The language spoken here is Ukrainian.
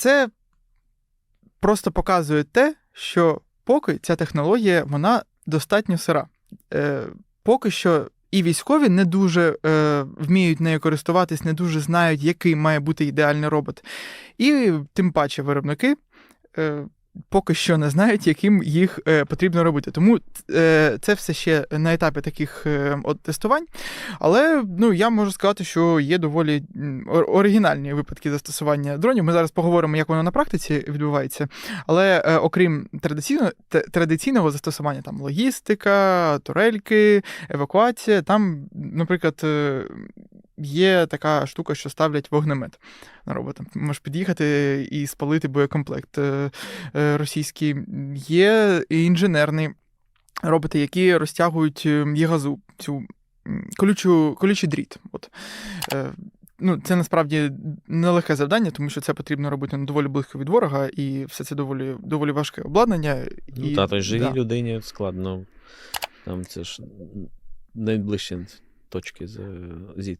Це просто показує те, що поки ця технологія вона достатньо сира. Е, поки що і військові не дуже е, вміють нею користуватись, не дуже знають, який має бути ідеальний робот. І тим паче виробники. Е, Поки що не знають, яким їх е, потрібно робити. Тому е, це все ще на етапі таких е, от тестувань. Але ну, я можу сказати, що є доволі оригінальні випадки застосування дронів. Ми зараз поговоримо, як воно на практиці відбувається. Але окрім традиційно, традиційного застосування, там логістика, турельки, евакуація, там, наприклад, є така штука, що ставлять вогнемет на робота. Можеш під'їхати і спалити боєкомплект е, е, російський. Є інженерні роботи, які розтягують е, єгазу, цю колючу, колючий дріт. От. Е, Ну, це насправді нелегке завдання, тому що це потрібно робити ну, доволі близько від ворога, і все це доволі, доволі важке обладнання. Ну, і, та, то й живій да. людині складно. Там це ж найближчі точки з зіткнення.